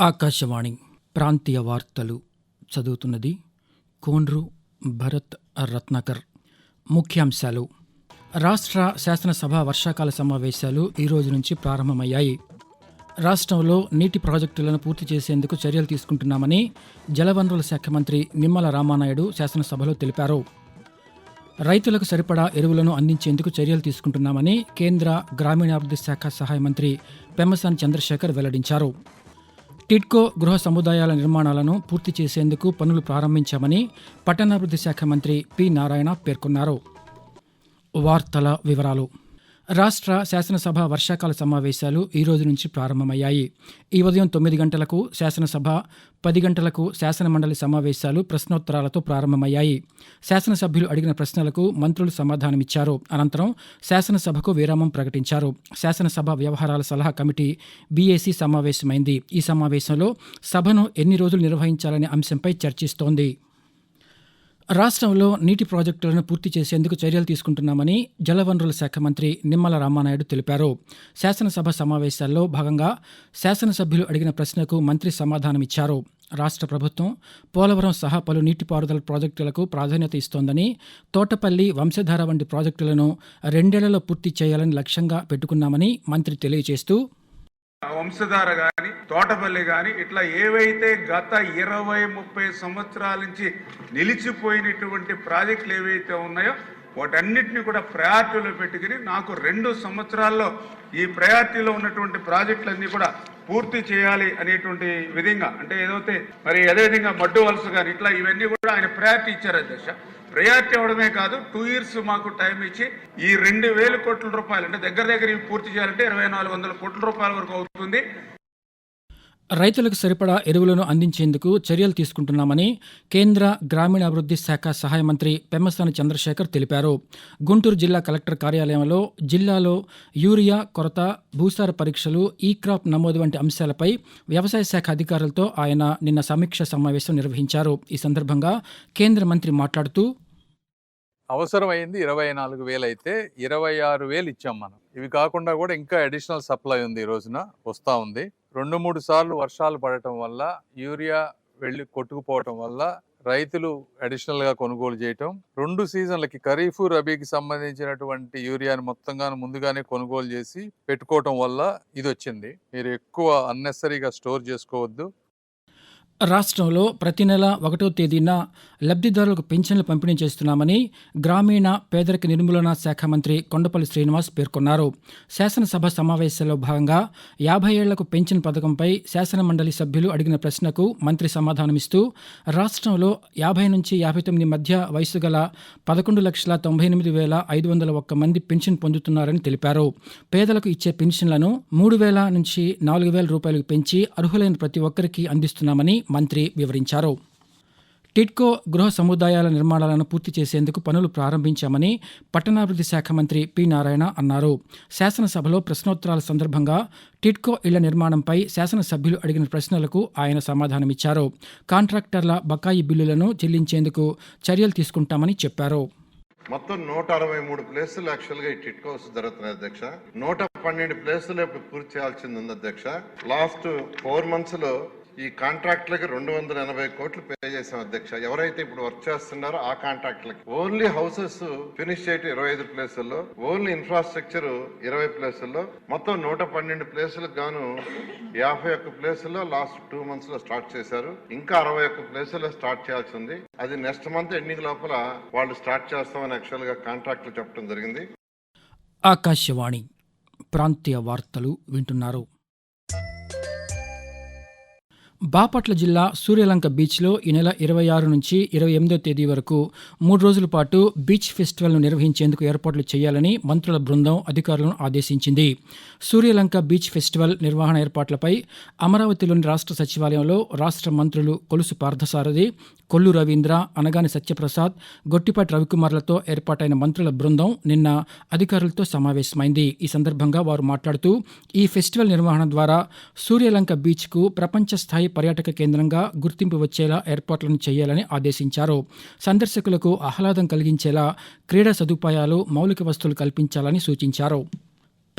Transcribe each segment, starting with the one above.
ఆకాశవాణి ప్రాంతీయ వార్తలు చదువుతున్నది కోండ్రు భరత్ రత్నాకర్. ముఖ్యాంశాలు. రాష్ట్ర శాసనసభ వర్షాకాల సమావేశాలు ఈ రోజు నుంచి ప్రారంభమయ్యాయి. రాష్ట్రంలో నీటి ప్రాజెక్టులను పూర్తి చేసేందుకు చర్యలు తీసుకుంటున్నామని జలవనరుల శాఖ మంత్రి నిమ్మల రామానాయుడు శాసనసభలో తెలిపారు. రైతులకు సరిపడా ఎరువులను అందించేందుకు చర్యలు తీసుకుంటున్నామని కేంద్ర గ్రామీణాభివృద్ధి శాఖ సహాయ మంత్రి పెమ్మసాని చంద్రశేఖర్ వెల్లడించారు. టిడ్కో గృహ సముదాయాల నిర్మాణాలను పూర్తి చేసేందుకు పనులు ప్రారంభించామని పట్టణాభివృద్ధి శాఖ మంత్రి పి నారాయణ పేర్కొన్నారు. వార్తల వివరాలు. రాష్ట్ర శాసనసభ వర్షాకాల సమావేశాలు ఈ రోజు నుంచి ప్రారంభమయ్యాయి. ఈ ఉదయం తొమ్మిది గంటలకు శాసనసభ పది గంటలకు శాసనమండలి సమావేశాలు ప్రశ్నోత్తరాలతో ప్రారంభమయ్యాయి. శాసనసభ్యులు అడిగిన ప్రశ్నలకు మంత్రులు సమాధానమిచ్చారు. అనంతరం శాసనసభకు విరామం ప్రకటించారు. శాసనసభ వ్యవహారాల సలహా కమిటీ బీఏసీ సమావేశమైంది. ఈ సమావేశంలో సభను ఎన్ని రోజులు నిర్వహించాలనే అంశంపై చర్చిస్తోంది. రాష్ట్రంలో నీటి ప్రాజెక్టులను పూర్తి చేసేందుకు చర్యలు తీసుకుంటున్నామని జలవనరుల శాఖ మంత్రి నిమ్మల రామానాయుడు తెలిపారు. శాసనసభ సమావేశాల్లో భాగంగా శాసనసభ్యులు అడిగిన ప్రశ్నకు మంత్రి సమాధానమిచ్చారు. రాష్ట్ర ప్రభుత్వం పోలవరం సహా పలు నీటిపారుదల ప్రాజెక్టులకు ప్రాధాన్యత ఇస్తోందని తోటపల్లి వంశధార వంటి ప్రాజెక్టులను రెండేళ్ళలో పూర్తి చేయాలని లక్ష్యంగా పెట్టుకున్నామని మంత్రి తెలియజేస్తూ వంశధార గాని తోటపల్లి గాని ఇట్లా ఏవైతే గత ఇరవై ముప్పై సంవత్సరాల నుంచి నిలిచిపోయినటువంటి ప్రాజెక్టులు ఏవైతే ఉన్నాయో వాటన్నిటిని కూడా ప్రయారిటీలో పెట్టుకుని నాకు రెండు సంవత్సరాల్లో ఈ ప్రయారిటీలో ఉన్నటువంటి ప్రాజెక్టులన్నీ కూడా పూర్తి చేయాలి అనేటువంటి విధంగా అంటే ఏదైతే మరి అదేవిధంగా మడ్డు వలస కానీ ఇట్లా ఇవన్నీ కూడా ఆయన ప్రయారిటీ ఇచ్చారు అధ్యక్ష. ప్రయారిటీ అవడమే కాదు టూ ఇయర్స్ మాకు టైం ఇచ్చి ఈ రెండు వేల కోట్ల రూపాయలు అంటే దగ్గర దగ్గర ఇవి పూర్తి చేయాలంటే ఇరవై నాలుగు వందల కోట్ల రూపాయల వరకు అవుతుంది. రైతులకు సరిపడా ఎరువులను అందించేందుకు చర్యలు తీసుకుంటున్నామని కేంద్ర గ్రామీణాభివృద్ధి శాఖ సహాయ మంత్రి పెమ్మసాని చంద్రశేఖర్ తెలిపారు. గుంటూరు జిల్లా కలెక్టర్ కార్యాలయంలో జిల్లాలో యూరియా కొరత భూసార పరీక్షలు ఈ క్రాప్ నమోదు వంటి అంశాలపై వ్యవసాయ శాఖ అధికారులతో ఆయన నిన్న సమీక్ష సమావేశం నిర్వహించారు. ఈ సందర్భంగా కేంద్ర మంత్రి మాట్లాడుతూ అవసరమైంది ఇరవై నాలుగు వేలు అయితే ఇరవై ఆరు వేలు ఇచ్చాం మనం. ఇవి కాకుండా కూడా ఇంకా అడిషనల్ సప్లై ఉంది ఈ రోజున వస్తూ ఉంది. రెండు మూడు సార్లు వర్షాలు పడటం వల్ల యూరియా వెళ్ళి కొట్టుకుపోవటం వల్ల రైతులు అడిషనల్గా కొనుగోలు చేయటం రెండు సీజన్లకి ఖరీఫ్ రబీకి సంబంధించినటువంటి యూరియాని మొత్తంగా ముందుగానే కొనుగోలు చేసి పెట్టుకోవటం వల్ల ఇది వచ్చింది. మీరు ఎక్కువ అన్నెసరీగా స్టోర్ చేసుకోవద్దు. రాష్ట్రంలో ప్రతి నెల ఒకటో తేదీన లబ్ధిదారులకు పెన్షన్లు పంపిణీ చేస్తున్నామని గ్రామీణ పేదరిక నిర్మూలన శాఖ మంత్రి కొండపల్లి శ్రీనివాస్ పేర్కొన్నారు. శాసనసభ సమావేశాల్లో భాగంగా యాభై ఏళ్ళకు పెన్షన్ పథకంపై శాసన మండలి సభ్యులు అడిగిన ప్రశ్నకు మంత్రి సమాధానమిస్తూ రాష్ట్రంలో యాభై నుంచి యాభై తొమ్మిది మధ్య వయసు గల పదకొండు లక్షల తొంభై ఎనిమిది వేల ఐదు వందల ఒక్క మంది పెన్షన్ పొందుతున్నారని తెలిపారు. పేదలకు ఇచ్చే పెన్షన్లను మూడు వేల నుంచి నాలుగు వేల రూపాయలకు పెంచి అర్హులైన ప్రతి ఒక్కరికి అందిస్తున్నామని మంత్రి వివరించారు. టిడ్కో గృహ సముదాయాల నిర్మాణాలను పూర్తి చేసేందుకు పనులు ప్రారంభించామని పట్టణాభివృద్ధి శాఖ మంత్రి పి నారాయణ అన్నారు. శాసనసభలో ప్రశ్నోత్తరాల సందర్భంగా టిడ్కో ఇళ్ళ నిర్మాణంపై శాసనసభ్యులు అడిగిన ప్రశ్నలకు ఆయన సమాధానమిచ్చారు. కాంట్రాక్టర్ల బకాయి బిల్లులను చెల్లించేందుకు చర్యలు తీసుకుంటామని చెప్పారు. మొత్తం నూట అరవై మూడు ప్లేసులు యాక్చువల్గా ఈ టిట్ హౌస్ జరుగుతున్నాయి అధ్యక్ష. నూట పన్నెండు ప్లేసులు ఇప్పుడు పూర్తి చేయాల్సింది ఉంది అధ్యక్ష. లాస్ట్ ఫోర్ మంత్స్లో ఈ కాంట్రాక్ట్లకి రెండు వందల ఎనభై కోట్లు పే చేసాం అధ్యక్ష. ఎవరైతే ఇప్పుడు వర్క్ చేస్తున్నారో ఆ కాంట్రాక్ట్లకి. ఓన్లీ హౌసెస్ ఫినిష్ చేయటం ఇరవై ఐదు ప్లేసుల్లో ఓన్లీ ఇన్ఫ్రాస్ట్రక్చర్ ఇరవై ప్లేసుల్లో మొత్తం నూట పన్నెండు ప్లేసులకు గాను యాభై ఒక్క ప్లేసుల్లో లాస్ట్ టూ మంత్స్లో స్టార్ట్ చేశారు. ఇంకా అరవై ఒక్క ప్లేసుల్లో స్టార్ట్ చేయాల్సి ఉంది. అది నెక్స్ట్ మంత్ ఎండింగ్ లోపల వాళ్ళు స్టార్ట్ చేస్తామని యాక్చువల్గా కాంట్రాక్ట్లు చెప్పడం జరిగింది. ఆకాశవాణి ప్రాంతీయ వార్తలు వింటున్నారు. బాపట్ల జిల్లా సూర్యలంక బీచ్లో ఈ నెల ఇరవై ఆరు నుంచి ఇరవై ఎనిమిదో తేదీ వరకు మూడు రోజుల పాటు బీచ్ ఫెస్టివల్ను నిర్వహించేందుకు ఏర్పాట్లు చేయాలని మంత్రుల బృందం అధికారులను ఆదేశించింది. సూర్యలంక బీచ్ ఫెస్టివల్ నిర్వహణ ఏర్పాట్లపై అమరావతిలోని రాష్ట్ర సచివాలయంలో రాష్ట్ర మంత్రులు కొలుసు పార్థసారథి కొల్లు రవీంద్ర అనగాని సత్యప్రసాద్ గొట్టిపాటి రవికుమార్లతో ఏర్పాటైన మంత్రుల బృందం నిన్న అధికారులతో సమావేశమైంది. ఈ సందర్భంగా వారు మాట్లాడుతూ ఈ ఫెస్టివల్ నిర్వహణ ద్వారా సూర్యలంక బీచ్కు ప్రపంచ స్థాయి పర్యాటక కేంద్రంగా గుర్తింపు వచ్చేలా ఏర్పాట్లను చేయాలని ఆదేశించారు. సందర్శకులకు ఆహ్లాదం కలిగించేలా క్రీడా సదుపాయాలు మౌలిక వస్తువులు కల్పించాలని సూచించారు.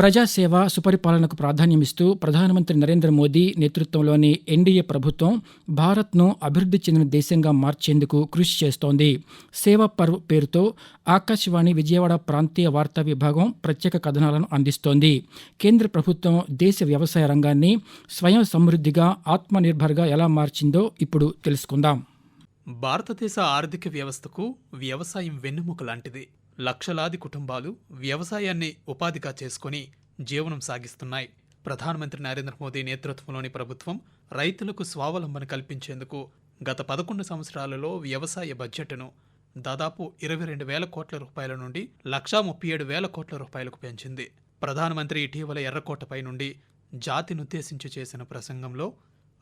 ప్రజాసేవ సుపరిపాలనకు ప్రాధాన్యమిస్తూ ప్రధానమంత్రి నరేంద్ర మోదీ నేతృత్వంలోని ఎన్డీఏ ప్రభుత్వం భారత్ను అభివృద్ధి చెందిన దేశంగా మార్చేందుకు కృషి చేస్తోంది. సేవా పర్వ్ పేరుతో ఆకాశవాణి విజయవాడ ప్రాంతీయ వార్తా విభాగం ప్రత్యేక కథనాలను అందిస్తోంది. కేంద్ర ప్రభుత్వం దేశ వ్యవసాయ రంగాన్ని స్వయం సమృద్ధిగా ఆత్మనిర్భర్గా ఎలా మార్చిందో ఇప్పుడు తెలుసుకుందాం. భారతదేశ ఆర్థిక వ్యవస్థకు వ్యవసాయం వెన్నుముక లాంటిది. లక్షలాది కుటుంబాలు వ్యవసాయాన్ని ఉపాధిగా చేసుకుని జీవనం సాగిస్తున్నాయి. ప్రధానమంత్రి నరేంద్ర మోదీ నేతృత్వంలోని ప్రభుత్వం రైతులకు స్వావలంబన కల్పించేందుకు గత పదకొండు సంవత్సరాలలో వ్యవసాయ బడ్జెట్ను దాదాపు ఇరవై రెండు వేల కోట్ల రూపాయల నుండి లక్షా ముప్పై ఏడు వేల కోట్ల రూపాయలకు పెంచింది. ప్రధానమంత్రి ఇటీవల ఎర్రకోటపై నుండి జాతినుద్దేశించి చేసిన ప్రసంగంలో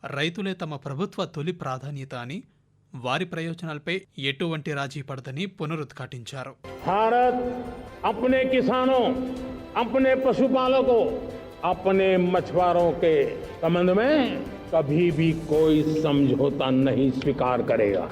రైతులే తమ ప్రభుత్వ తొలి ప్రాధాన్యత అని వారి ప్రయోజనాలపై ఎటువంటి రాజీ పడదని పునరుద్ఘాటించారు. భారత్ అప్నే కిసానో అప్నే పశుపాలకు అప్నే మచ్వారో సంబంధ మే కభీ భీ కోయ్ సమఝోతా నహీ స్వీకార్ కరేగా.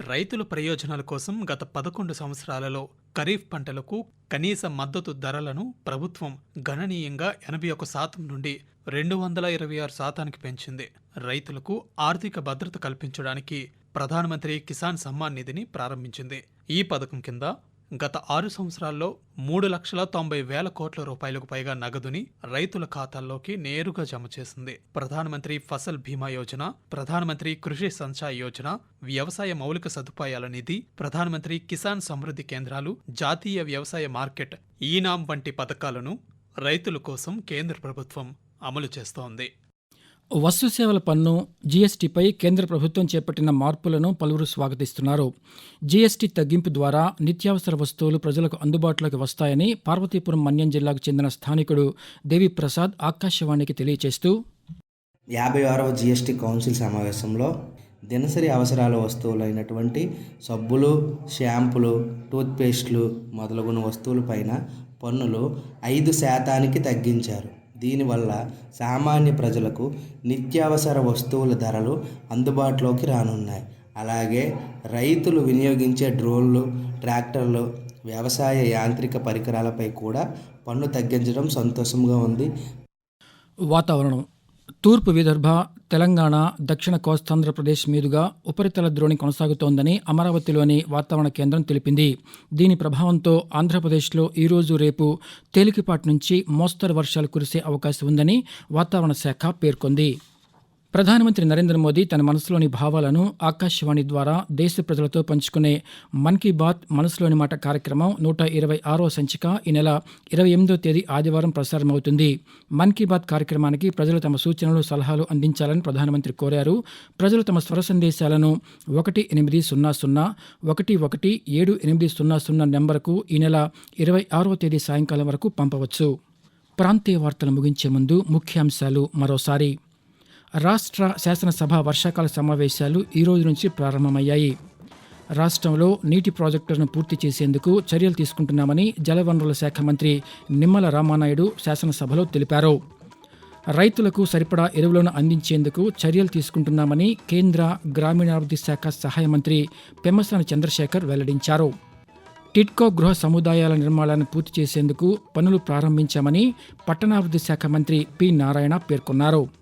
రైతుల ప్రయోజనాల కోసం గత పదకొండు సంవత్సరాలలో ఖరీఫ్ పంటలకు కనీస మద్దతు ధరలను ప్రభుత్వం గణనీయంగా ఎనభై ఒక శాతం నుండి రెండు వందల ఇరవై ఆరు శాతానికి పెంచింది. రైతులకు ఆర్థిక భద్రత కల్పించడానికి ప్రధానమంత్రి కిసాన్ సమ్మాన్ నిధిని ప్రారంభించింది. ఈ పథకం కింద గత ఆరు సంవత్సరాల్లో మూడు లక్షల తొంభై వేల కోట్ల రూపాయలకు పైగా నగదుని రైతుల ఖాతాల్లోకి నేరుగా జమ చేసింది. ప్రధానమంత్రి ఫసల్ బీమా యోజన ప్రధానమంత్రి కృషి సంచాయ్ యోజన వ్యవసాయ మౌలిక సదుపాయాల నిధి ప్రధానమంత్రి కిసాన్ సమృద్ధి కేంద్రాలు జాతీయ వ్యవసాయ మార్కెట్ ఈనాం వంటి పథకాలను రైతుల కోసం కేంద్ర ప్రభుత్వం అమలు చేస్తోంది. వస్తు సేవల పన్ను జీఎస్టీపై కేంద్ర ప్రభుత్వం చేపట్టిన మార్పులను పలువురు స్వాగతిస్తున్నారు. జీఎస్టీ తగ్గింపు ద్వారా నిత్యావసర వస్తువులు ప్రజలకు అందుబాటులోకి వస్తాయని పార్వతీపురం మన్యం జిల్లాకు చెందిన స్థానికుడు దేవిప్రసాద్ ఆకాశవాణికి తెలియచేస్తూ యాభై ఆరవ జీఎస్టీ కౌన్సిల్ సమావేశంలో దినసరి అవసరాల వస్తువులైనటువంటి సబ్బులు షాంపులు టూత్పేస్ట్లు మొదలగున వస్తువులపైన పన్నులు ఐదు శాతానికి తగ్గించారు. దీనివల్ల సామాన్య ప్రజలకు నిత్యావసర వస్తువుల ధరలు అందుబాటులోకి రానున్నాయి. అలాగే రైతులు వినియోగించే డ్రోన్లు ట్రాక్టర్లు వ్యవసాయ యాంత్రిక పరికరాలపై కూడా పన్ను తగ్గించడం సంతోషంగా ఉంది. వాతావరణం. తూర్పు విదర్భ తెలంగాణ దక్షిణ కోస్తాంధ్రప్రదేశ్ మీదుగా ఉపరితల ద్రోణి కొనసాగుతోందని అమరావతిలోని వాతావరణ కేంద్రం తెలిపింది. దీని ప్రభావంతో ఆంధ్రప్రదేశ్లో ఈరోజు రేపు తేలికపాటి నుంచి మోస్తరు వర్షాలు కురిసే అవకాశం ఉందని వాతావరణ శాఖ పేర్కొంది. ప్రధానమంత్రి నరేంద్ర మోదీ తన మనసులోని భావాలను ఆకాశవాణి ద్వారా దేశ ప్రజలతో పంచుకునే మన్ కీ బాత్ మనసులోని మాట కార్యక్రమం నూట ఇరవై ఆరో సంచిక ఈ నెల ఇరవై ఎనిమిదో తేదీ ఆదివారం ప్రసారమవుతుంది. మన్ కీ బాత్ కార్యక్రమానికి ప్రజలు తమ సూచనలు సలహాలు అందించాలని ప్రధానమంత్రి కోరారు. ప్రజలు తమ స్వర సందేశాలను ఒకటి ఎనిమిది సున్నా సున్నా ఒకటి ఒకటి ఏడు ఎనిమిది సున్నా సున్నా నెంబర్కు ఈ నెల ఇరవై ఆరో తేదీ సాయంకాలం వరకు పంపవచ్చు. ప్రాంతీయ వార్తలు ముగించే ముందు ముఖ్యాంశాలు మరోసారి. రాష్ట్ర శాసనసభ వర్షాకాల సమావేశాలు ఈ రోజు నుంచి ప్రారంభమయ్యాయి. రాష్ట్రంలో నీటి ప్రాజెక్టులను పూర్తి చేసేందుకు చర్యలు తీసుకుంటున్నామని జలవనరుల శాఖ మంత్రి నిమ్మల రామానాయుడు శాసనసభలో తెలిపారు. రైతులకు సరిపడా ఎరువులను అందించేందుకు చర్యలు తీసుకుంటున్నామని కేంద్ర గ్రామీణాభివృద్ధి శాఖ సహాయ మంత్రి పెమ్మసాని చంద్రశేఖర్ వెల్లడించారు. టిట్కో గృహ సముదాయాల నిర్మాణాలను పూర్తి చేసేందుకు పనులు ప్రారంభించామని పట్టణాభివృద్ధి శాఖ మంత్రి పి నారాయణ పేర్కొన్నారు.